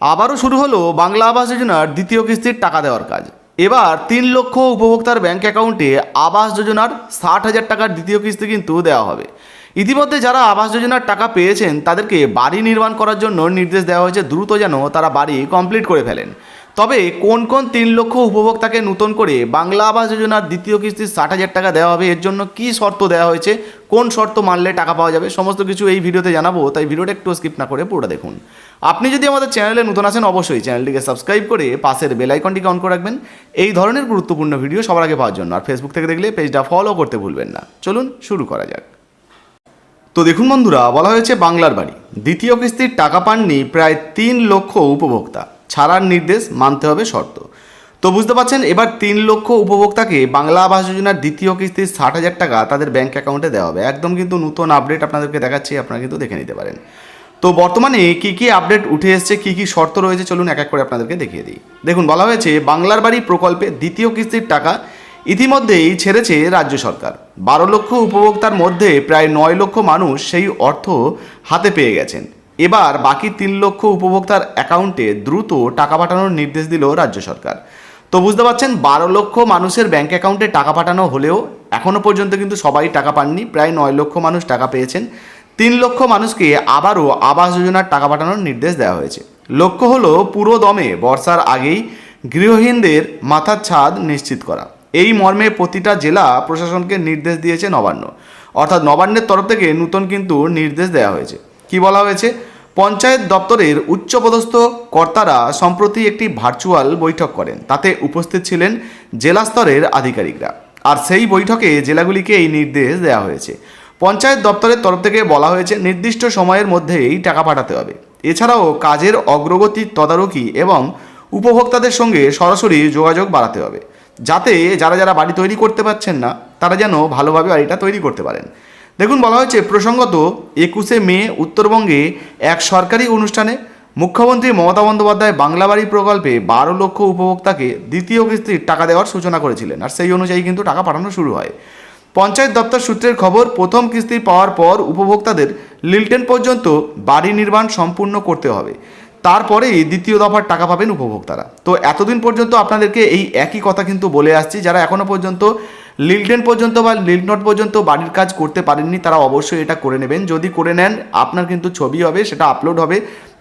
আবারও শুরু হলো বাংলা আবাস যোজনার দ্বিতীয় কিস্তির টাকা দেওয়ার কাজ। এবার তিন লক্ষ উপভোক্তার ব্যাঙ্ক অ্যাকাউন্টে আবাস যোজনার ষাট হাজার টাকার দ্বিতীয় কিস্তি কিন্তু দেওয়া হবে। ইতিমধ্যে যারা আবাস যোজনার টাকা পেয়েছেন, তাদেরকে বাড়ি নির্মাণ করার জন্য নির্দেশ দেওয়া হয়েছে। দ্রুত যেন তারা বাড়ি কমপ্লিট করে ফেলেন। তবে কোন কোন তিন লক্ষ উপভোক্তাকে নতুন করে বাংলা আবাস যোজনার দ্বিতীয় কিস্তি ষাট হাজার টাকা দেওয়া হবে, এর জন্য কি শর্ত দেওয়া হয়েছে, কোন শর্ত মানলে টাকা পাওয়া যাবে, সমস্ত কিছু এই ভিডিওতে জানাব, তাই ভিডিওটা একটু স্কিপ না করে পুরোটা দেখুন। আপনি যদি আমাদের চ্যানেলে নতুন আসেন অবশ্যই চ্যানেলটিকে সাবস্ক্রাইব করে পাশের বেলাইকনটিকে অন করে রাখবেন। এই ধরনের গুরুত্বপূর্ণ ভিডিও সবার আগে পাওয়ার জন্য, আর ফেসবুক থেকে দেখলে পেজটা ফলো করতে ভুলবেন না। চলুন শুরু করা যাক। তো দেখুন বন্ধুরা, বলা হয়েছে বাংলার বাড়ি। দ্বিতীয় কিস্তির টাকা পাননি প্রায় তিন লক্ষ উপভোক্তা। ছাড়ার নির্দেশ মানতে হবে শর্ত। তো বুঝতে পারছেন, এবার তিন লক্ষ উপভোক্তাকে বাংলা আবাস যোজনার দ্বিতীয় কিস্তির ষাট হাজার টাকা তাদের ব্যাঙ্ক অ্যাকাউন্টে দেওয়া হবে। একদম কিন্তু নতুন আপডেট আপনাদেরকে দেখাচ্ছি, আপনারা কিন্তু দেখে নিতে পারেন। তো বর্তমানে কী কী আপডেট উঠে এসছে, কী কী শর্ত রয়েছে, চলুন এক এক করে আপনাদেরকে দেখিয়ে দিই। দেখুন, বলা হয়েছে, বাংলার বাড়ি প্রকল্পে দ্বিতীয় কিস্তির টাকা ইতিমধ্যেই ছেড়েছে রাজ্য সরকার। বারো লক্ষ উপভোক্তার মধ্যে প্রায় নয় লক্ষ মানুষ সেই অর্থ হাতে পেয়ে গেছেন। এবার বাকি তিন লক্ষ উপভোক্তার অ্যাকাউন্টে দ্রুত টাকা পাঠানোর নির্দেশ দিল রাজ্য সরকার। তো বুঝতে পারছেন, বারো লক্ষ মানুষের ব্যাঙ্ক অ্যাকাউন্টে টাকা পাঠানো হলেও এখনও পর্যন্ত কিন্তু সবাই টাকা পাননি, প্রায় নয় লক্ষ মানুষ টাকা পেয়েছেন। তিন লক্ষ মানুষকে আবারও আবাস যোজনার টাকা পাঠানোর নির্দেশ দেওয়া হয়েছে। লক্ষ্য হলো পুরো দমে বর্ষার আগেই গৃহহীনদের মাথার ছাদ নিশ্চিত করা। এই মর্মে প্রতিটা জেলা প্রশাসনকে নির্দেশ দিয়েছে নবান্ন। অর্থাৎ নবান্নের তরফ থেকে নতুন কিন্তু নির্দেশ দেওয়া হয়েছে। কি বলা হয়েছে? পঞ্চায়েত দপ্তরের উচ্চপদস্থ কর্তারা সম্প্রতি একটি ভার্চুয়াল বৈঠক করেন। তাতে উপস্থিত ছিলেন জেলা স্তরের আধিকারিকরা। আর সেই বৈঠকে জেলাগুলিকে এই নির্দেশ দেওয়া হয়েছে। পঞ্চায়েত দপ্তরের তরফ থেকে বলা হয়েছে, নির্দিষ্ট সময়ের মধ্যেই টাকা পাঠাতে হবে। এছাড়াও কাজের অগ্রগতির তদারকি এবং উপভোক্তাদের সঙ্গে সরাসরি যোগাযোগ বাড়াতে হবে। যাতে যারা যারা বাড়ি তৈরি করতে পারছেন না, তারা যেন ভালোভাবে বাড়িটা তৈরি করতে পারেন। দেখুন বলা হয়েছে, প্রসঙ্গত একুশে মে উত্তরবঙ্গে এক সরকারি অনুষ্ঠানে মুখ্যমন্ত্রী মমতা বন্দ্যোপাধ্যায় বাংলা বাড়ি প্রকল্পে বারো লক্ষ উপভোক্তাকে দ্বিতীয় কিস্তির টাকা দেওয়ার সূচনা করেছিলেন। আর সেই অনুযায়ী কিন্তু টাকা পাঠানো শুরু হয়। পঞ্চায়েত দপ্তর সূত্রের খবর, প্রথম কিস্তি পাওয়ার পর উপভোক্তাদের লিলটেন পর্যন্ত বাড়ি নির্মাণ সম্পূর্ণ করতে হবে। তারপরেই দ্বিতীয় দফার টাকা পাবেন উপভোক্তারা। তো এতদিন পর্যন্ত আপনাদেরকে এই একই কথা কিন্তু বলে আসছি, যারা এখনও পর্যন্ত লিলটেন পর্যন্ত বা লিলনট পর্যন্ত বাড়ির কাজ করতে পারেননি, তারা অবশ্যই এটা করে নেবেন। যদি করে নেন, আপনার কিন্তু ছবি হবে, সেটা আপলোড হবে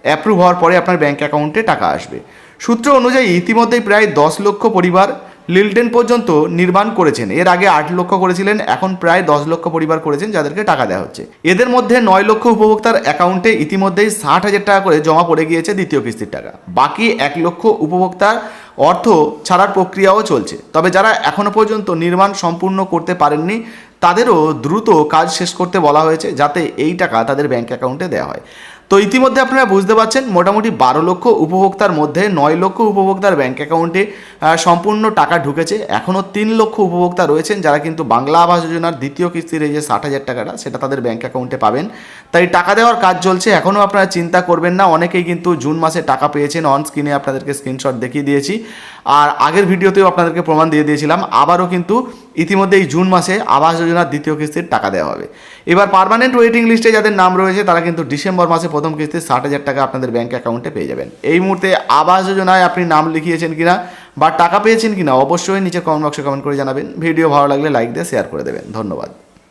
অ্যাপ্রুভ হওয়ার পরে আপনার ব্যাঙ্ক অ্যাকাউন্টে টাকা আসবে। সূত্র অনুযায়ী ইতিমধ্যেই প্রায় দশ লক্ষ পরিবার লিলটেন পর্যন্ত নির্মাণ করেছেন। এর আগে আট লক্ষ করেছিলেন, এখন প্রায় দশ লক্ষ পরিবার করেছেন, যাদেরকে টাকা দেওয়া হচ্ছে। এদের মধ্যে নয় লক্ষ উপভোক্তার অ্যাকাউন্টে ইতিমধ্যেই ষাট হাজার টাকা করে জমা পড়ে গিয়েছে দ্বিতীয় কিস্তির টাকা। বাকি এক লক্ষ উপভোক্তার অর্থ ছাড়ার প্রক্রিয়াও চলছে। তবে যারা এখনও পর্যন্ত নির্মাণ সম্পূর্ণ করতে পারেননি, তাদেরও দ্রুত কাজ শেষ করতে বলা হয়েছে যাতে এই টাকা তাদের ব্যাঙ্ক অ্যাকাউন্টে দেওয়া হয়। তো ইতিমধ্যে আপনারা বুঝতে পারছেন, মোটামুটি বারো লক্ষ উপভোক্তার মধ্যে নয় লক্ষ উপভোক্তার ব্যাঙ্ক অ্যাকাউন্টে সম্পূর্ণ টাকা ঢুকেছে। এখনও তিন লক্ষ উপভোক্তা রয়েছেন যারা কিন্তু বাংলা আবাস যোজনার দ্বিতীয় কিস্তির এই যে ষাট হাজার টাকাটা, সেটা তাদের ব্যাঙ্ক অ্যাকাউন্টে পাবেন। তাই টাকা দেওয়ার কাজ চলছে, এখনও আপনারা চিন্তা করবেন না। অনেকেই কিন্তু জুন মাসে টাকা পেয়েছেন অন স্ক্রিনে আপনাদেরকে স্ক্রিনশট দেখিয়ে দিয়েছি। আর আগের ভিডিওতেও আপনাদেরকে প্রমাণ দিয়ে দিয়েছিলাম, আবারও কিন্তু ইতিমধ্যে এই জুন মাসে আবাস যোজনার দ্বিতীয় কিস্তির টাকা দেওয়া হবে। এবার পারমানেন্ট ওয়েটিং লিস্টে যাদের নাম রয়েছে, তারা কিন্তু ডিসেম্বর মাসে প্রথম কিস্তি ষাট হাজার টাকা আপনাদের ব্যাঙ্ক অ্যাকাউন্টে পেয়ে যাবেন। এই মুহূর্তে আবাস যোজনায় আপনি নাম লিখিয়েছেন কিনা বা টাকা পেয়েছেন কিনা অবশ্যই নিচে কমেন্ট বক্সে কমেন্ট করে জানাবেন। ভিডিও ভালো লাগলে লাইক দিয়ে শেয়ার করে দেবেন। ধন্যবাদ।